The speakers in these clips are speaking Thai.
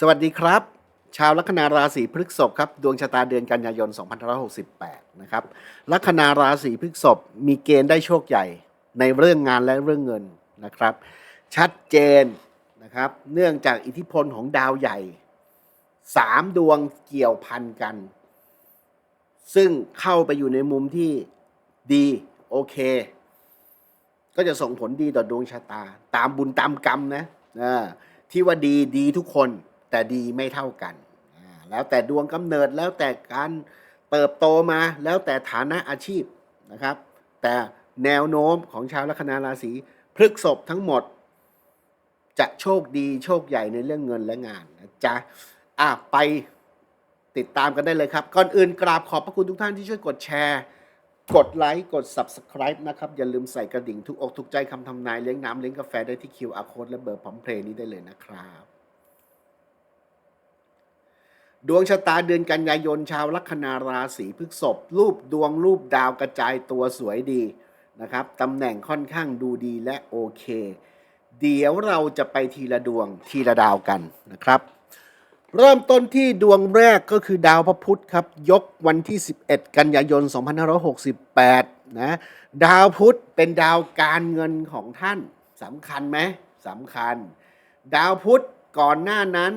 สวัสดีครับ ชาวลัคนาราศีพฤษภครับ ดวงชะตาเดือนกันยายน 2568 นะครับ ลัคนาราศีพฤษภมีเกณฑ์ได้โชคใหญ่ในเรื่องงานและเรื่องเงินนะครับ ชัดเจนนะครับ เนื่องจากอิทธิพลของดาวใหญ่สามดวงเกี่ยวพันกัน ซึ่งเข้าไปอยู่ในมุมที่ดีโอเค ก็จะส่งผลดีต่อดวงชะตา ตามบุญตามกรรมนะที่ว่าดีดีทุกคน แต่ดีไม่เท่ากัน แล้วแต่ดวงกำเนิดแล้วแต่การเติบโตมาแล้วแต่ฐานะอาชีพนะครับ แต่แนวโน้มของชาวลัคนาราศีพฤกษภทั้งหมด จะโชคดีโชคใหญ่ในเรื่องเงินและงานนะจ๊ะอะไปติดตามกันได้เลยครับ ก่อนอื่นกราบขอบพระคุณทุกท่านที่ช่วยกดแชร์ กดไลค์กด Subscribe นะครับ อย่าลืมใส่กระดิ่งทุกอกทุกใจคำทำนายเลี้ยงน้ำเลี้ยงกาแฟได้ที่ QR Code และเบอร์พร้อมเพลย์นี้ได้เลยนะครับ ดวงชะตาเดือนกันยายนชาวลัคนาราศีพฤษภรูปดวงรูปดาวกระจายตัวสวยดีนะครับตำแหน่งค่อนข้างดูดีและโอเค เดี๋ยวเราจะไปทีละดวงทีละดาวกันนะครับ เริ่มต้นที่ดวงแรกก็คือดาวพระพุธครับ ยกวันที่ 11 กันยายน 2568 นะดาวพุธเป็นดาวการเงินของท่านสำคัญไหมสำคัญ ดาวพุธก่อนหน้านั้น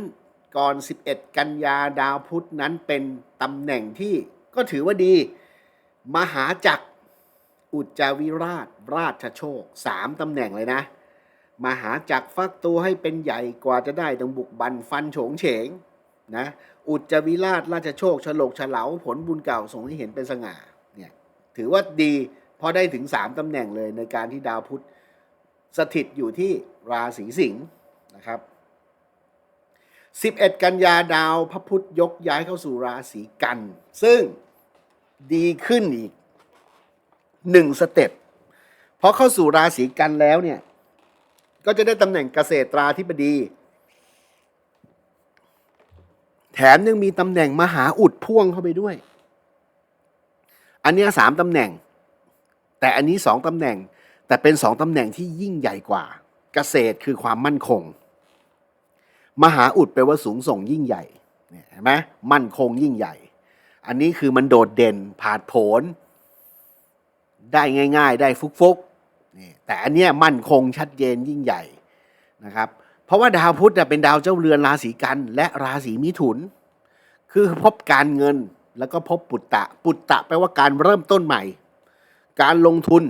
ก่อน 11 กันยาดาวพุธนั้นเป็นตำแหน่งที่ก็ถือว่าดี มหาจักรอุจจาวิราช ราชโชคสามตำแหน่งเลยนะ มหาจักรฟักตัวให้เป็นใหญ่กว่าจะได้ต้องบุกบันฟันโฉงเฉงนะอุจจาวิราชราชโชคฉลกฉลาผลบุญเก่าส่งให้เห็นเป็นสง่าเนี่ยถือว่าดีพราะได้ถึงสามตำแหน่งเลยในการที่ดาวพุธสถิตอยู่ที่ราศีสิงห์นะครับ 11 กันยาดาวพระพุธยกย้ายเข้าสู่ราศีกัน ซึ่งดีขึ้นอีกหนึ่งสเต็ปเพราะเข้าสู่ราศีกันแล้วเนี่ย ก็จะได้ตำแหน่งเกษตราธิบดี แถมยังมีตำแหน่งมหาอุดพ่วงเข้าไปด้วย อันเนี้ยสามตำแหน่ง แต่อันนี้สองตำแหน่ง แต่เป็นสองตำแหน่งที่ยิ่งใหญ่กว่า เกษตรคือความมั่นคง มหาอุดแปลว่าสูงส่งยิ่งใหญ่เห็นไหมมั่นคงยิ่งใหญ่ อันนี้คือมันโดดเด่นผาดโผนได้ง่าย ๆ ได้ฟุกๆนี่แต่อันเนี้ยมั่นคงชัดเจนยิ่งใหญ่นะครับ เพราะว่าดาวพุธเป็นดาวเจ้าเรือนราศีกัน และราศีมิถุน คือพบการเงินแล้วก็พบปุตตะ ปุตตะแปลว่าการเริ่มต้นใหม่ การลงทุน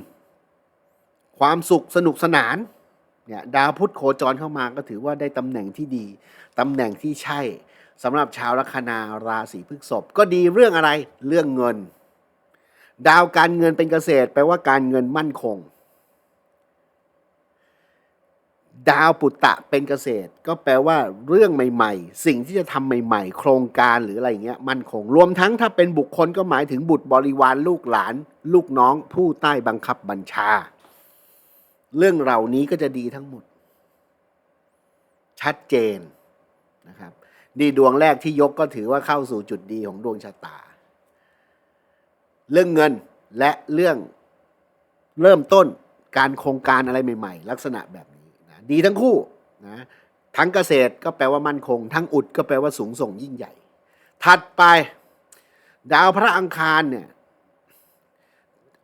ความสุขสนุกสนาน เนี่ยดาวพุธโคจรเข้ามาก็ถือว่าได้ตำแหน่งที่ดี ตำแหน่งที่ใช่สำหรับชาวลัคนาราศีพฤษภก็ดีเรื่องอะไรเรื่องเงิน ดาวการเงินเป็นเกษตรแปลว่าการเงินมั่นคง ดาวปุตตะเป็นเกษตร ก็แปลว่าเรื่องใหม่ ๆ สิ่งที่จะทำใหม่ ๆ โครงการหรืออะไรเงี้ยมั่นคง รวมทั้งถ้าเป็นบุคคลก็หมายถึงบุตรบริวารลูกหลาน ลูกน้องผู้ใต้บังคับบัญชา เรื่องเหล่านี้ก็จะดีทั้งหมด ชัดเจนนะครับนี่ดวงแรกที่ยกก็ถือว่าเข้าสู่จุดดีของดวงชะตา เรื่องเงินและเรื่องเริ่มต้นการโครงการอะไรใหม่ๆ ลักษณะแบบนี้นะดีทั้งคู่นะทั้งเกษตรก็แปลว่ามั่นคง ทั้งอุดก็แปลว่าสูงส่งยิ่งใหญ่ ถัดไป ดาวพระอังคารเนี่ย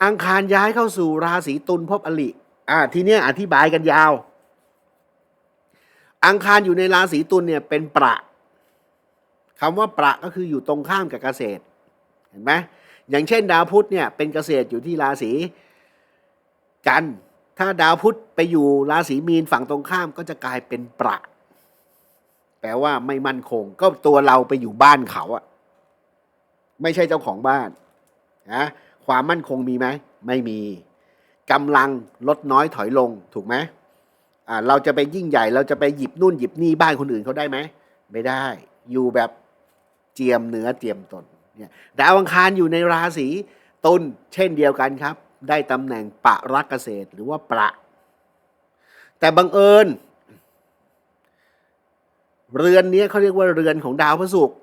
อังคารย้ายเข้าสู่ราศีตุลภพอลิ อ่าทีเนี้ยอธิบายกันยาว อังคารอยู่ในราศีตุลเนี่ยเป็นประคำว่าประก็คืออยู่ตรงข้ามกับเกษตร เห็นไหมอย่างเช่น ดาวพุธเนี่ยเป็นเกษตรอยู่ที่ราศีกันถ้าดาวพุธไปอยู่ราศีมีนฝั่งตรงข้ามก็จะกลายเป็นประ แปลว่าไม่มั่นคง ก็ตัวเราไปอยู่บ้านเขาอะไม่ใช่เจ้าของบ้านนะความมั่นคงมีไหม ไม่มี กำลังลดน้อยถอยลงถูกไหมอ่าเราจะไปยิ่งใหญ่ เราจะไปหยิบนู่นหยิบนี่บ้านคนอื่นเขาได้ไหมไม่ได้ อยู่แบบเจียมเนื้อเจียมตนเนี่ยดาวอังคารอยู่ในราศีตุลเช่นเดียวกันครับ ได้ตำแหน่งปะรักเกษตรหรือว่าประ แต่บังเอิญ เรือนนี้เขาเรียกว่าเรือนของดาวพระศุกร์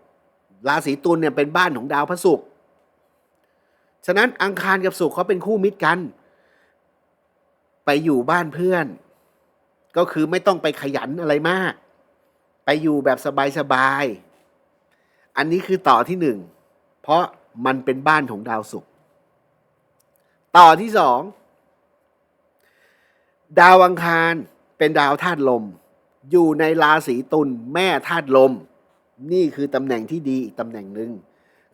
ราศีตุลเนี่ยเป็นบ้านของดาวพระศุกร์ฉะนั้นอังคารกับศุกร์เขาเป็นคู่มิตรกัน ไปอยู่บ้านเพื่อน ก็คือไม่ต้องไปขยันอะไรมาก ไปอยู่แบบสบายๆ อันนี้คือต่อที่หนึ่ง เพราะมันเป็นบ้านของดาวศุกร์ต่อที่สอง ดาวอังคารเป็นดาวธาตุลม อยู่ในราศีตุลแม่ธาตุลม นี่คือตำแหน่งที่ดีอีกตำแหน่งหนึ่ง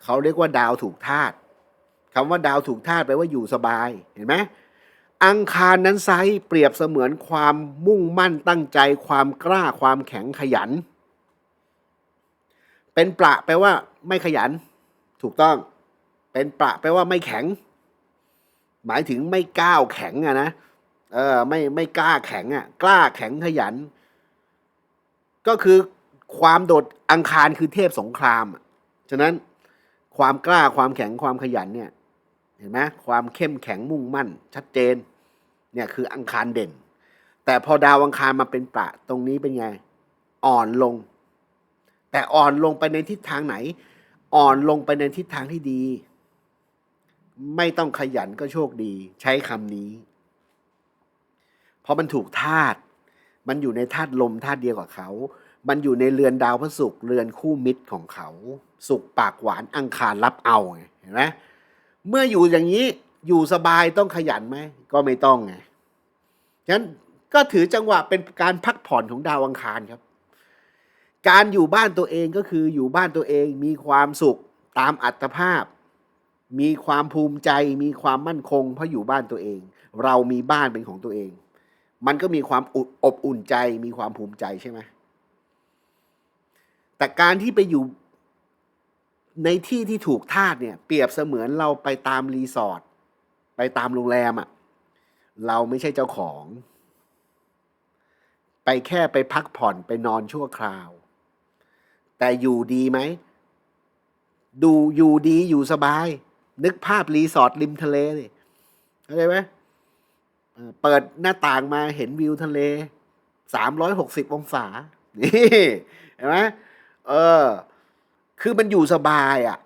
เขาเรียกว่าดาวถูกธาตุคำว่าดาวถูกธาตุแปลว่าอยู่สบายเห็นไหม อังคารนั้นไซร้เปรียบเสมือนความมุ่งมั่นตั้งใจ ความกล้าความแข็งขยัน เป็นประแปลว่า ไม่ขยัน ถูกต้อง เป็นประแปลว่าไม่แข็ง หมายถึงไม่ก้าวแข็งอะนะเออไม่ไม่กล้าแข็งอะกล้าแข็งขยัน ก็คือความโดดอังคารคือเทพสงครามฉะนั้นความกล้าความแข็งความขยันเนี่ย เห็นไหมความเข้มแข็งมุ่งมั่น ชัดเจนเนี่ยคืออังคารเด่น แต่พอดาวอังคารมาเป็นประตรงนี้เป็นไง อ่อนลง แต่อ่อนลงไปในทิศทางไหน อ่อนลงไปในทิศทางที่ดี ไม่ต้องขยันก็โชคดี ใช้คำนี้เพราะมันถูกธาตุมันอยู่ในธาตุลมธาตุเดียวกับเขา มันอยู่ในเรือนดาวพระศุกร์เรือนคู่มิตรของเขา สุกปากหวานอังคารรับเอาเห็นไหม เมื่ออยู่อย่างนี้อยู่สบายต้องขยันไหม ก็ไม่ต้องไงฉะนั้นก็ถือจังหวะเป็นการพักผ่อนของดาวอังคารครับ การอยู่บ้านตัวเองก็คืออยู่บ้านตัวเองมีความสุขตามอัตภาพ มีความภูมิใจ มีความมั่นคง เพราะอยู่บ้านตัวเอง เรามีบ้านเป็นของตัวเอง มันก็มีความออบอุ่นใจ มีความภูมิใจใช่ไหมแต่การที่ไปอยู่ ในที่ที่ถูกทาสเนี่ย เปรียบเสมือนเราไปตามรีสอร์ทไปตามโรงแรมอะ่ะ เราไม่ใช่เจ้าของ ไปแค่ไปพักผ่อนไปนอนชั่วคราว แต่อยู่ดีไหม ดูอยู่ดีอยู่สบาย นึกภาพรีสอร์ทริมทะเลเลยเข้าใจไหมเปิดหน้าต่างมาเห็นวิวทะเลสามร้อยหกสิบองศา นี่ เห็นไหมเออ คือมันอยู่สบายอะ่ะ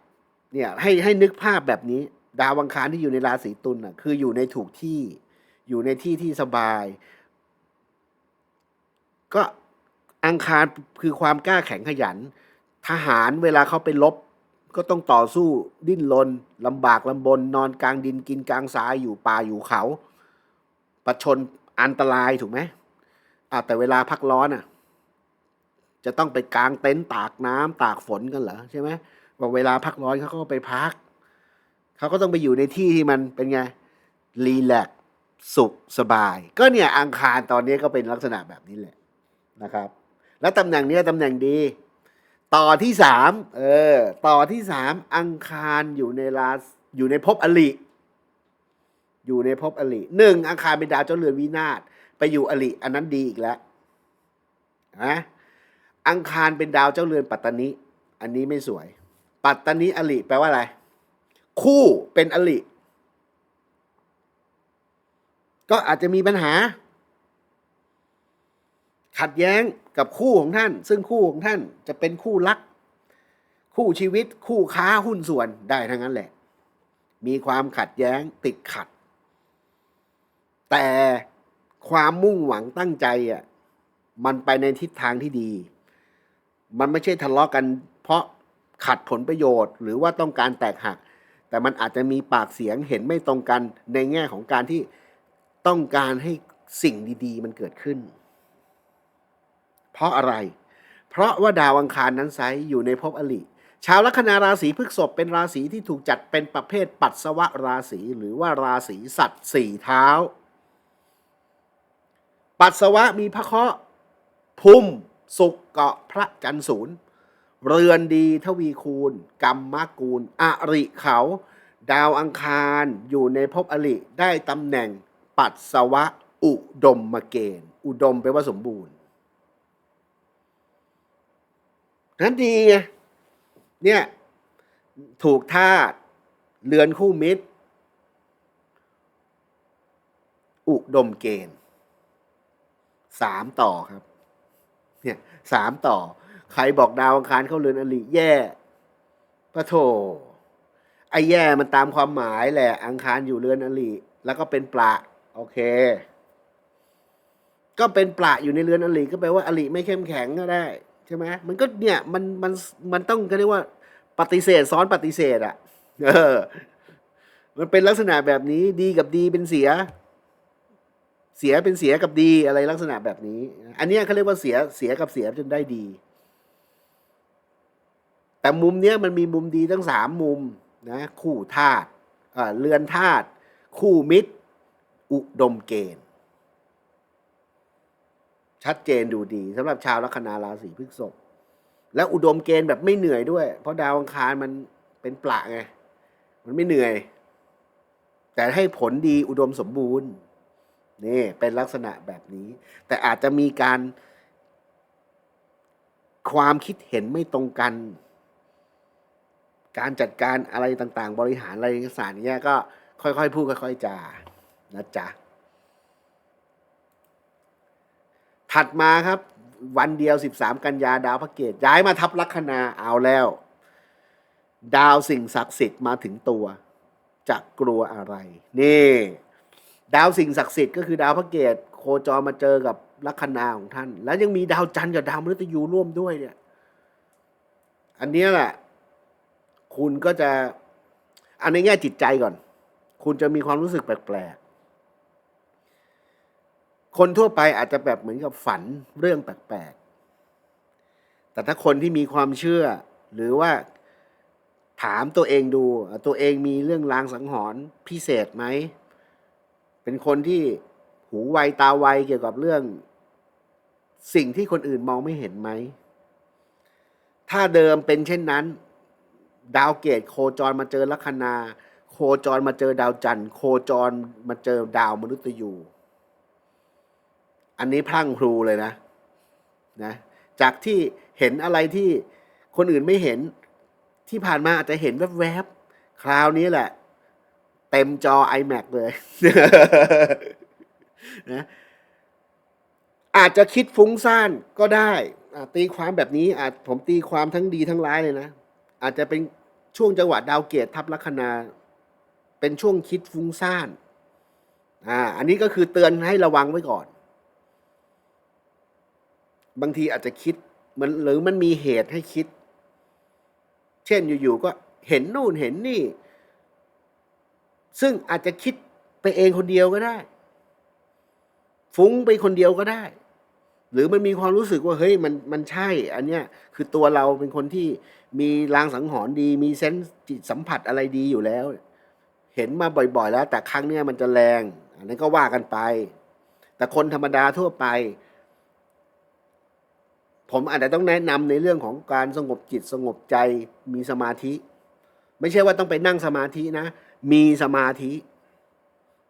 เนี่ยให้ให้นึกภาพแบบนี้ ดาวอังคารที่อยู่ในราศีตุลอะคืออยู่ในถูกที่อยู่ในที่ที่สบาย ก็อังคารคือความกล้าแข็งขยัน ทหารเวลาเขาไปรบก็ต้องต่อสู้ดิ้นรนลำบากลำบน นอนกลางดินกินกลางทรายอยู่ป่าอยู่เขาประชนอันตรายถูกไหมอ่าแต่เวลาพักร้อนอะ จะต้องไปกางเต็นท์ตากน้ำตากฝนกันเหรอใช่ไหมบอกเวลาพักร้อนเขาก็ไปพัก เขาก็ต้องไปอยู่ในที่ที่มันเป็นไงรีแลกซ์สุขสบาย ก็เนี่ยอังคารตอนนี้ก็เป็นลักษณะแบบนี้แหละนะครับ แล้วตำแหน่งเนี้ยตำแหน่งดี ต่อที่สามเออต่อที่สามอังคารอยู่ในราศอยู่ในภพอลิอยู่ในภพอลิหนึ่งอังคารเป็นดาวเจ้าเรือนวินาศไปอยู่อลิอันนั้นดีอีกแล้วนะ อังคารเป็นดาวเจ้าเรือนปัตตานิอันนี้ไม่สวย ปัตตานิอลิแปลว่าอะไร คู่เป็นอลิก็อาจจะมีปัญหา ขัดแย้งกับคู่ของท่าน ซึ่งคู่ของท่านจะเป็นคู่รัก คู่ชีวิต คู่ค้าหุ้นส่วนได้ทั้งนั้นแหละ มีความขัดแย้งติดขัด แต่ความมุ่งหวังตั้งใจอะมันไปในทิศทางที่ดี มันไม่ใช่ทะเลาะกัน เพราะขัดผลประโยชน์ หรือว่าต้องการแตกหัก แต่มันอาจจะมีปากเสียงเห็นไม่ตรงกันในแง่ของการที่ต้องการให้สิ่งดีๆ มันเกิดขึ้น เพราะอะไร เพราะว่าดาวอังคารนั้นไซอยู่ในภพอลิชาวลัคนาราศีพฤษภเป็นราศีที่ถูกจัดเป็นประเภทปัสสวะราศีหรือว่าราศีสัตว์สี่เท้า ปัสสวะมีพระเคราะห์ภูมิสุก เกาะพระจันทร์ศูนย์ เรือนดีทวีคูณ กรรมมกูล อริเขา ดาวอังคารอยู่ในภพอลิได้ตำแหน่งปัสสวะอุดมมเกณฑ์ อุดมแปลว่าสมบูรณ์นั้นดีไงเนี่ยถูกธาตุเรือนคู่มิตร อุดมเกณฑ์สามต่อครับ เนี่ยสามต่อ ใครบอกดาวอังคารเข้าเรือนอลิแย่ปะโถไอ้แย่มันตามความหมายแหละ อังคารอยู่เรือนอลิแล้วก็เป็นประโอเค ก็เป็นประอยู่ในเรือนอลิก็แปลว่าอลิไม่เข้มแข็งก็ได้ใช่ไหมมันก็เนี่ยมันมันมันต้องก็เรียกว่า ปฏิเสธซ้อนปฏิเสธอะ เออ มันเป็นลักษณะแบบนี้ดีกับดีเป็นเสีย เสียเป็นเสียกับดีอะไรลักษณะแบบนี้ อันนี้เขาเรียกว่าเสียเสียกับเสียจนได้ดี แต่มุมเนี้ยมันมีมุมดีทั้งสามมุมนะคู่ธาตุเรือนธาตุคู่มิตร อุดมเกณฑ์ ชัดเจนดูดีสำหรับชาวลัคนาราศีพฤษภและอุดมเกณฑ์แบบไม่เหนื่อยด้วย เพราะดาวอังคารมันเป็นปละไง มันไม่เหนื่อย แต่ให้ผลดีอุดมสมบูรณ์ นี่เป็นลักษณะแบบนี้ แต่อาจจะมีการ ความคิดเห็นไม่ตรงกัน การจัดการอะไรต่างๆ บริหารอะไรสารเนี้ยก็ค่อยๆพูดค่อยๆจานะจ๊ะถัดมาครับ วันเดียว 13 กันยาดาวพระเกตย้ายมาทับลัคนาเอาแล้ว ดาวสิ่งศักดิ์สิทธิ์มาถึงตัวจะกลัวอะไร นี่ ดาวสิ่งศักดิ์สิทธิ์ก็คือดาวพระเกตโคจรมาเจอกับลัคนาของท่าน แล้วยังมีดาวจันทร์กับดาวมฤตยูร่วมด้วยเนี่ย อันนี้แหละ คุณก็จะอันในแง่จิตใจก่อน คุณจะมีความรู้สึกแปลกๆ คนทั่วไปอาจจะแบบเหมือนกับฝันเรื่องแปลกๆ แต่ถ้าคนที่มีความเชื่อ หรือว่าถามตัวเองดู ตัวเองมีเรื่องลางสังหรณ์พิเศษไหม เป็นคนที่หูไวตาไวเกี่ยวกับเรื่อง สิ่งที่คนอื่นมองไม่เห็นไหม ถ้าเดิมเป็นเช่นนั้น ดาวเกตโคจรมาเจอลัคนา โคจรมาเจอดาวจันทร์ โคจรมาเจอดาวมนุษย์ยูอันนี้พลั่งพลูเลยนะนะจากที่เห็นอะไรที่คนอื่นไม่เห็นที่ผ่านมาอาจจะเห็นแวบๆ คราวนี้แหละ เต็มจอ iMac เลยนะอาจจะคิดฟุ้งซ่านก็ได้ตีความแบบนี้อาจผมตีความทั้งดีทั้งร้ายเลยนะ อาจจะเป็นช่วงจังหวะดาวเกตทับลัคนา เป็นช่วงคิดฟุ้งซ่านอ่าอันนี้ก็คือเตือนให้ระวังไว้ก่อน บางทีอาจจะคิดมันหรือมันมีเหตุให้คิด เช่นอยู่ๆก็เห็นนู่นเห็นนี่ ซึ่งอาจจะคิดไปเองคนเดียวก็ได้ ฟุ้งไปคนเดียวก็ได้ หรือมันมีความรู้สึกว่าเฮ้ยมันมันใช่ อันเนี้ยคือตัวเราเป็นคนที่มีรางสังหรณ์ดี มีเซนส์จิตสัมผัสอะไรดีอยู่แล้ว เห็นมาบ่อยๆ แล้ว แต่ครั้งเนี้ยมันจะแรง อันนั้นก็ว่ากันไป แต่คนธรรมดาทั่วไป ผมอาจจะต้องแนะนำในเรื่องของการสงบจิตสงบใจมีสมาธิ ไม่ใช่ว่าต้องไปนั่งสมาธินะ มีสมาธิ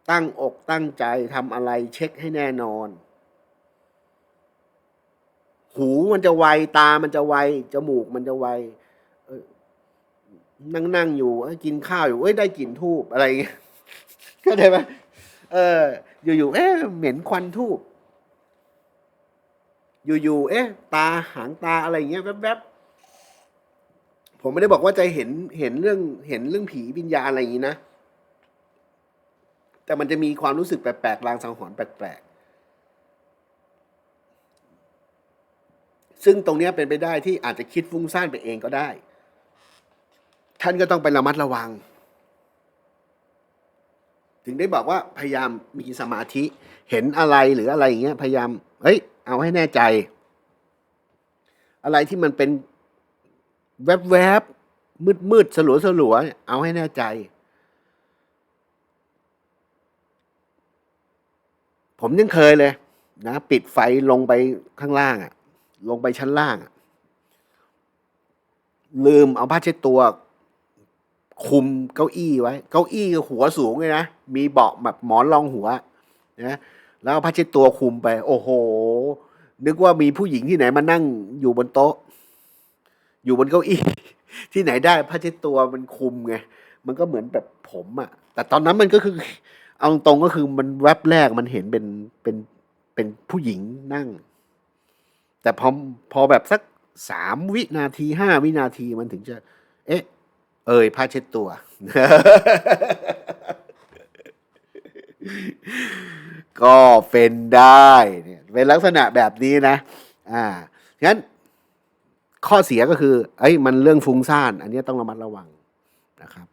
ตั้งอกตั้งใจทำอะไรเช็คให้แน่นอน หูมันจะไวตามันจะไวจมูกมันจะไวนั่งนั่งอยู่กินข้าวอยู่เอ้ยได้กลิ่นทูบอะไรเงี้ยเข้าใจไหมเออ อยู่ๆเอ๊ะเหม็นควันทูบอยู่ๆเอ๊ะ ตาหางตาอะไรอย่างเงี้ยแวบๆ ผมไม่ได้บอกว่าจะเห็นเห็นเรื่องเห็นเรื่องผีวิญญาณอะไรอย่างงี้นะ แต่มันจะมีความรู้สึกแปลกๆลางสังหรณ์แปลกๆซึ่งตรงเนี้ยเป็นไปได้ที่อาจจะคิดฟุ้งซ่านไปเองก็ได้ ท่านก็ต้องไประมัดระวัง ถึงได้บอกว่าพยายามมีสมาธิเห็นอะไรหรืออะไรอย่างเงี้ยพยายามเฮ้ย เอาให้แน่ใจ อะไรที่มันเป็น แวบๆมืดๆสลัวๆเอาให้แน่ใจ ผมยังเคยเลย นะ ปิดไฟลงไปข้างล่างอะลงไปชั้นล่างอะลืมเอาผ้าเช็ดตัว คุมเก้าอี้ไว้ เก้าอี้หัวสูงเลยนะ มีเบาะแบบหมอนรองหัวนะแล้วเอาผ้าเช็ดตัวคุมไป โอ้โห นึกว่ามีผู้หญิงที่ไหนมานั่งอยู่บนโต๊ะ อยู่บนเก้าอี้ที่ไหนได้ผ้าเช็ดตัวมันคุมไงมันก็เหมือนแบบผมอะแต่ตอนนั้นมันก็คือ เอาตรงก็คือมันแวบแรกมันเห็นเป็นเป็นเป็นผู้หญิงนั่ง แต่พอพอแบบสักสามวินาทีห้าวินาทีมันถึงจะ เอ๊ะ เอ่ยผ้าเช็ดตัว ก็เป็นได้เนี่ยเป็นลักษณะแบบนี้นะ อ่างั้น ข้อเสียก็คือเอ้ยมันเรื่องฟุ้งซ่าน อันนี้ต้องระมัดระวังนะครับ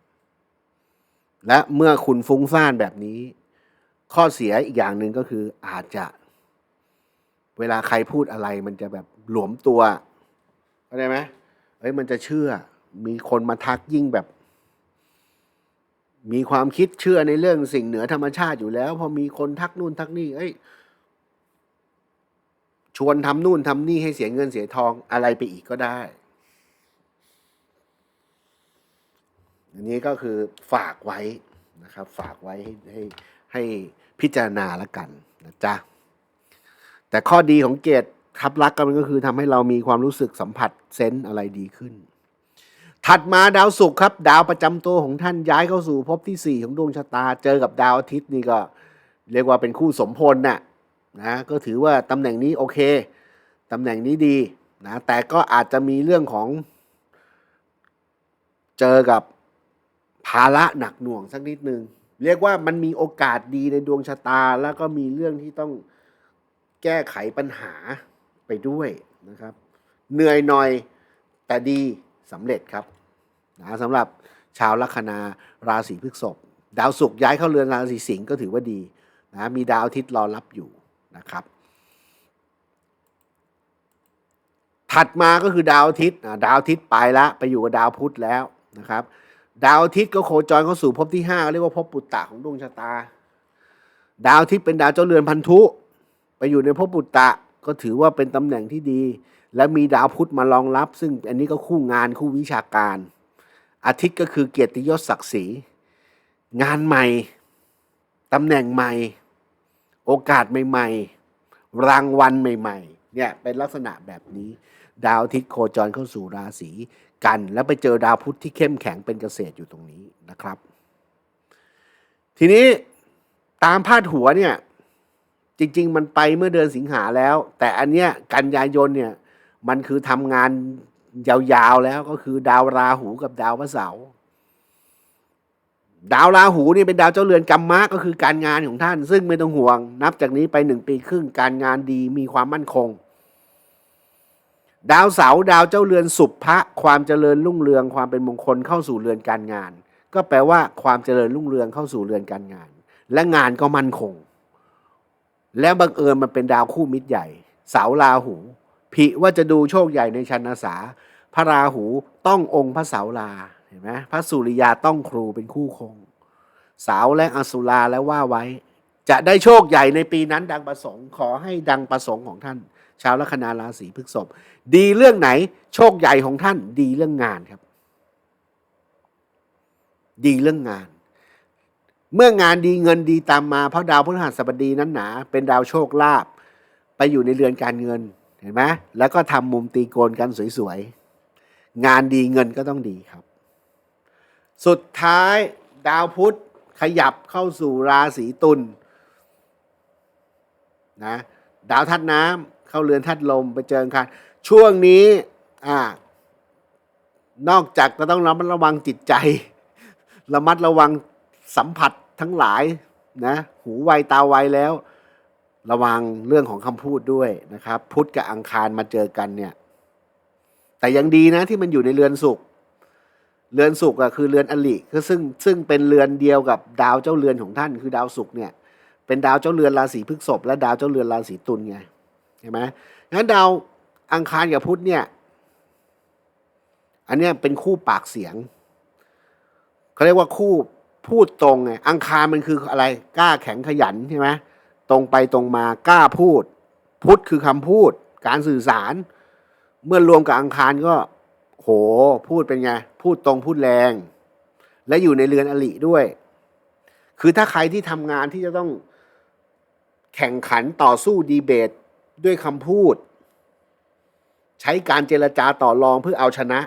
และเมื่อคุณฟุ้งซ่านแบบนี้ ข้อเสียอีกอย่างหนึ่งก็คืออาจจะ เวลาใครพูดอะไร มันจะแบบหลวมตัวเข้าใจไหมเอ้ยมันจะเชื่อ มีคนมาทักยิ่งแบบ มีความคิดเชื่อในเรื่องสิ่งเหนือธรรมชาติอยู่แล้ว พอมีคนทักนู่นทักนี่ เอ้ย ชวนทำนู่นทำนี่ให้เสียเงินเสียทองอะไรไปอีกก็ได้อันนี้ก็คือฝากไว้นะครับ ฝากไว้ให้ให้ให้พิจารณาล้วกันนะจ๊ะแต่ข้อดีของเกตทับลักก็มันก็คือทำให้เรามีความรู้สึกสัมผัสเซนส์อะไรดีขึ้น ถัดมาดาวศุกร์ครับ ดาวประจำตัวของท่านย้ายเข้าสู่ภพที่ 4 ของดวงชะตา เจอกับดาวอาทิตย์นี่ก็ เรียกว่าเป็นคู่สมพลน่ะ นะก็ถือว่าตำแหน่งนี้โอเคตำแหน่งนี้ดีนะแต่ก็อาจจะมีเรื่องของ เจอกับภาระหนักหน่วงสักนิดนึง เรียกว่ามันมีโอกาสดีในดวงชะตา แล้วก็มีเรื่องที่ต้องแก้ไขปัญหาไปด้วยนะครับ เหนื่อยหน่อยแต่ดีสำเร็จครับนะสำหรับชาวลัคนาราศีพฤษภดาวศุกร์ย้ายเข้าเรือนราศีสิงห์ก็ถือว่าดีนะมีดาวอาทิตย์รอรับอยู่ นะครับ ถัดมาก็คือดาวอาทิตย์ดาวอาทิตย์ไปละไปอยู่กับดาวพุธแล้วนะครับ ดาวอาทิตย์ก็โคจรเข้าสู่ภพที่ห้าเรียกว่าภพปุตตะของดวงชะตา ดาวอาทิตย์เป็นดาวเจ้าเรือนพันธุ ไปอยู่ในภพปุตตะก็ถือว่าเป็นตำแหน่งที่ดี และมีดาวพุธมารองรับ ซึ่งอันนี้ก็คู่งานคู่วิชาการ อาทิตย์ก็คือเกียรติยศศักดิ์ศรีงานใหม่ตำแหน่งใหม่ โอกาสใหม่ ๆ รางวัลใหม่ ๆ เนี่ยเป็นลักษณะแบบนี้ ดาวอาทิตย์โคจรเข้าสู่ราศีกัน แล้วไปเจอดาวพุธที่เข้มแข็งเป็นเกษตรอยู่ตรงนี้นะครับ ทีนี้ตามพาดหัวเนี่ยจริง ๆ มันไปเมื่อเดือนสิงหาแล้ว แต่อันเนี้ยกันยายนเนี่ยมันคือทำงานยาวๆแล้วก็คือดาวราหูกับดาวพระเสาร์ ดาวราหูนี่เป็นดาวเจ้าเรือนกรรมะก็คือการงานของท่าน ซึ่งไม่ต้องห่วง นับจากนี้ไปหนึ่งปีครึ่งการงานดีมีความมั่นคง ดาวเสาดาวเจ้าเรือนสุภะความเจริญรุ่งเรืองความเป็นมงคลเข้าสู่เรือนการงาน ก็แปลว่าความเจริญรุ่งเรืองเข้าสู่เรือนการงาน และงานก็มั่นคง แล้วบังเอิญมันเป็นดาวคู่มิตรใหญ่ เสาราหูผิว่าจะดูโชคใหญ่ในชันอาสาพระราหูต้ององค์พระเสารา เห็นไหมพระสุริยาต้องครูเป็นคู่คง สาวและอสุราแล้วว่าไว้ จะได้โชคใหญ่ในปีนั้นดังประสงค์ ขอให้ดังประสงค์ของท่าน ชาวลัคนาราศีพฤษภดีเรื่องไหน โชคใหญ่ของท่าน ดีเรื่องงานครับ ดีเรื่องงาน เมื่องานดีเงินดีตามมาเพราะดาวพฤหัสบดีนั้นหนาเป็นดาวโชคลาภไปอยู่ในเรือนการเงินเห็นไหมแล้วก็ทำมุมตีโกนกันสวยๆ งานดีเงินก็ต้องดีครับ สุดท้ายดาวพุธขยับเข้าสู่ราศีตุลนะดาวธาตุน้ำเข้าเรือนธาตุลมไปเจอกันช่วงนี้อ่านอกจากจะต้องระมัดระวังจิตใจ ระมัดระวังสัมผัสทั้งหลายนะหูไวตาไวแล้ว ระวังเรื่องของคำพูดด้วยนะครับ พุธกับอังคารมาเจอกันเนี่ย แต่ยังดีนะที่มันอยู่ในเรือนสุข เรือนสุขอะคือเรือนอลิคือซึ่งซึ่งเป็นเรือนเดียวกับดาวเจ้าเรือนของท่านคือดาวศุกร์เนี่ยเป็นดาวเจ้าเรือนราศีพฤษภและดาวเจ้าเรือนราศีตุลไงเห็นไหมงั้นดาวอังคารกับพุธเนี่ย อันเนี้ยเป็นคู่ปากเสียงเขาเรียกว่าคู่พูดตรงไงอังคารมันคืออะไรกล้าแข็งขยันใช่ไหมตรงไปตรงมากล้าพูด พุทธคือคำพูด การสื่อสาร เมื่อรวมกับอังคารก็ โหพูดเป็นไง พูดตรงพูดแรง และอยู่ในเรือนอลิด้วย คือถ้าใครที่ทำงานที่จะต้องแข่งขันต่อสู้ดีเบตด้วยคำพูด ใช้การเจรจาต่อรองเพื่อเอาชนะ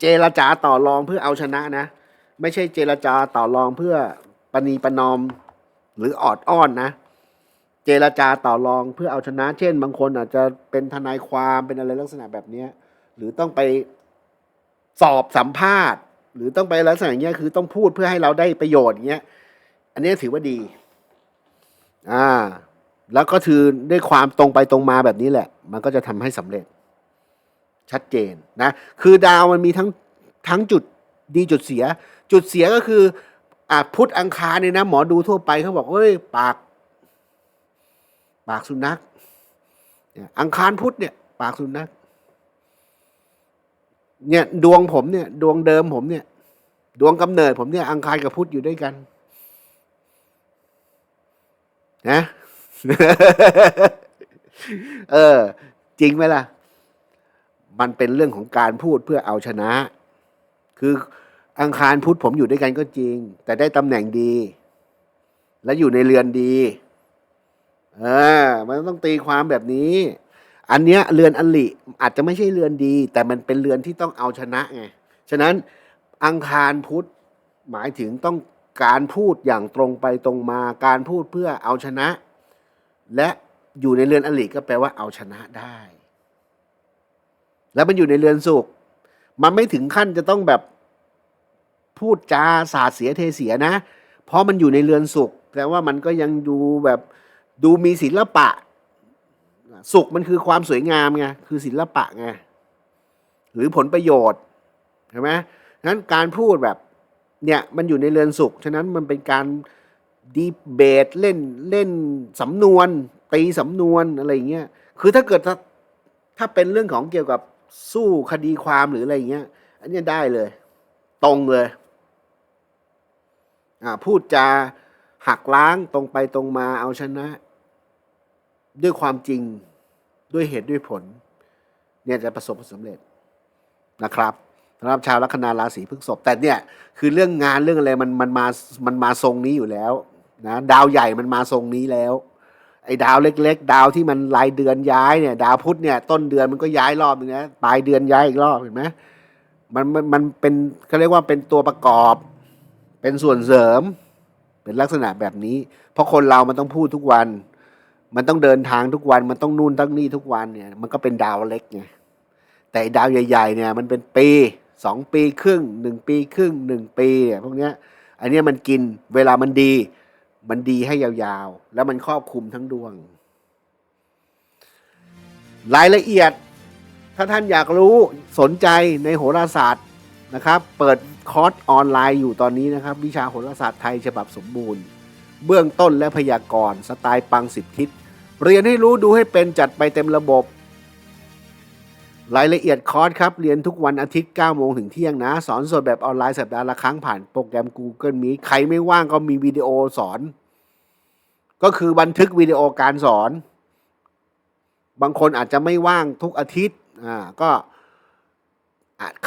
เจรจาต่อรองเพื่อเอาชนะนะ ไม่ใช่เจรจาต่อรองเพื่อปณีปนอมหรือออดอ้อนนะ เจรจาต่อรองเพื่อเอาชนะ เช่น บางคนอาจจะเป็นทนายความเป็นอะไรลักษณะแบบนี้ หรือต้องไปสอบสัมภาษณ์ หรือต้องไปลักษณะอย่างเงี้ยคือต้องพูดเพื่อให้เราได้ประโยชน์อย่างเงี้ย อันนี้ถือว่าดี อ่า แล้วก็คือด้วยความตรงไปตรงมาแบบนี้แหละ มันก็จะทำให้สำเร็จ ชัดเจนนะ คือดาวมันมีทั้งทั้งจุดดีจุดเสีย จุดเสียก็คืออะพุธอังคารเนี่ยนะหมอดูทั่วไปเขาบอกเฮ้ย ปาก ปากสุนัขอังคารพุธเนี่ย ปากสุนัข เนี่ยดวงผมเนี่ย ดวงเดิมผมเนี่ย ดวงกำเนิดผมเนี่ย อังคารกับพุธอยู่ด้วยกัน นะ เออ จริงไหมล่ะ มันเป็นเรื่องของการพูดเพื่อเอาชนะ คืออังคารพุธผมอยู่ด้วยกันก็จริง แต่ได้ตำแหน่งดี และอยู่ในเรือนดี เออ มันต้องตีความแบบนี้ อันเนี้ยเรือนอลิอาจจะไม่ใช่เรือนดี แต่มันเป็นเรือนที่ต้องเอาชนะไงฉะนั้นอังคารพุธหมายถึงต้องการพูดอย่างตรงไปตรงมาการพูดเพื่อเอาชนะ และอยู่ในเรือนอลิก็แปลว่าเอาชนะได้ แล้วมันอยู่ในเรือนสุขมันไม่ถึงขั้นจะต้องแบบพูดจาสาดเสียเทเสียนะ เพราะมันอยู่ในเรือนสุขแต่ว่ามันก็ยังดูแบบดูมีศิลปะ สุขมันคือความสวยงามไงคือศิลปะไงหรือผลประโยชน์ใช่ไหมนั้นการพูดแบบเนี่ยมันอยู่ในเรือนสุข ฉะนั้นมันเป็นการดีเบตเล่นเล่นสำนวนตีสำนวนอะไรเงี้ยคือถ้าเกิดถ้าถ้าเป็นเรื่องของเกี่ยวกับสู้คดีความหรืออะไรเงี้ยอันนี้ได้เลย ตรงเลยอ่าพูดจาหักล้างตรงไปตรงมาเอาชนะ ด้วยความจริง ด้วยเหตุด้วยผล เนี่ยจะประสบผลสำเร็จนะครับสำหรับชาวลัคนาราศีพฤษภแต่เนี่ยคือเรื่องงานเรื่องอะไรมันมันมามันมาทรงนี้อยู่แล้วนะดาวใหญ่มันมาทรงนี้แล้วไอ้ดาวเล็ก ๆ ดาวที่มันรายเดือนย้ายเนี่ย ดาวพุธเนี่ยต้นเดือนมันก็ย้ายรอบนึงนะปลายเดือนย้ายอีกรอบเห็นไหมมันมันมันเป็นเขาเรียกว่าเป็นตัวประกอบ เป็นส่วนเสริม เป็นลักษณะแบบนี้ เพราะคนเรามันต้องพูดทุกวัน มันต้องเดินทางทุกวัน มันต้องนู่นต้องนี่ทุกวันเนี่ย มันก็เป็นดาวเล็กไงแต่ดาวใหญ่ ๆ เนี่ย มันเป็นปีสองปีครึ่งหนึ่งปีครึ่งหนึ่งปีเนี่ยพวกเนี้ย อันนี้มันกินเวลามันดี มันดีให้ยาวๆ แล้วมันครอบคลุมทั้งดวง รายละเอียด ถ้าท่านอยากรู้สนใจในโหราศาสตร์นะครับ เปิดคอร์สออนไลน์อยู่ตอนนี้นะครับ วิชาโหราศาสตร์ไทยฉบับสมบูรณ์ เบื้องต้นและพยากรณ์สไตล์ปังสิบทิศ เรียนให้รู้ดูให้เป็นจัดไปเต็มระบบ รายละเอียดคอร์สครับ เรียนทุกวันอาทิตย์9โมงถึงเที่ยงนะ สอนสดแบบออนไลน์สัปดาห์ละครั้งผ่านโปรแกรม Google Meet ใครไม่ว่างก็มีวิดีโอสอน ก็คือบันทึกวิดีโอการสอน บางคนอาจจะไม่ว่างทุกอาทิตย์อ่าก็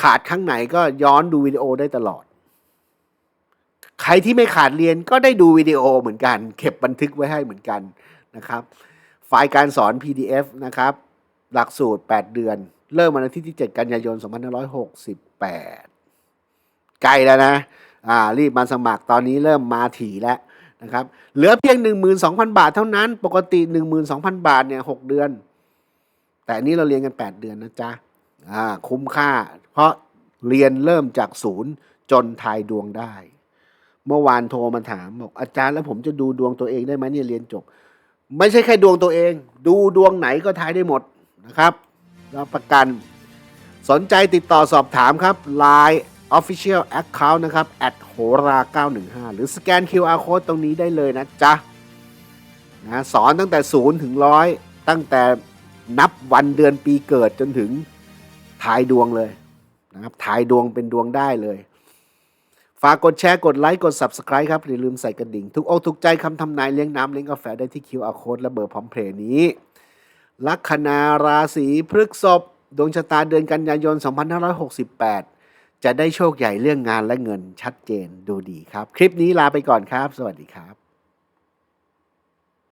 ขาดครั้งไหนก็ย้อนดูวิดีโอได้ตลอด ใครที่ไม่ขาดเรียนก็ได้ดูวิดีโอเหมือนกัน เก็บบันทึกไว้ให้เหมือนกันนะครับ ไฟล์การสอน PDF นะครับ หลักสูตร 8 เดือน เริ่มวันอาทิตย์ที่ 7 กันยายน 2568ใกลแล้วนะอ่ารีบมาสมัครตอนนี้เริ่มมาถี่แล้วนะครับ เหลือเพียง 12,000 บาทเท่านั้น ปกติ 12,000 บาทเนี่ย 6 เดือน แต่อันนี้เราเรียนกัน 8 เดือนนะจ๊ะอ่าคุ้มค่า เพราะเรียนเริ่มจากศูนย์จนทายดวงได้ เมื่อวานโทรมาถามบอกอาจารย์แล้วผมจะดูดวงตัวเองได้ไหมเนี่ยเรียนจบ ไม่ใช่แค่ดวงตัวเอง ดูดวงไหนก็ทายได้หมดนะครับรับประกัน สนใจติดต่อสอบถามครับ Line Official Account นะครับ at โหรา915 หรือสแกน QR Code ตรงนี้ได้เลยนะจ๊ะนะสอนตั้งแต่0ถึงร้อยตั้งแต่นับวันเดือนปีเกิดจนถึงทายดวงเลยนะครับทายดวงเป็นดวงได้เลย ฝากกดแชร์ กดไลค์ กด Subscribe ครับ อย่าลืมใส่กระดิ่ง ทุกอกทุกใจคำทำนายเลี้ยงน้ำเลี้ยงกาแฟได้ที่ QR Code และเบอร์พร้อมเพลย์นี้ ลัคนาราศีพฤษภดวงชะตาเดือนกันยายน 2568 จะได้โชคใหญ่เรื่องงานและเงินชัดเจนดูดีครับ คลิปนี้ลาไปก่อนครับ สวัสดีครับ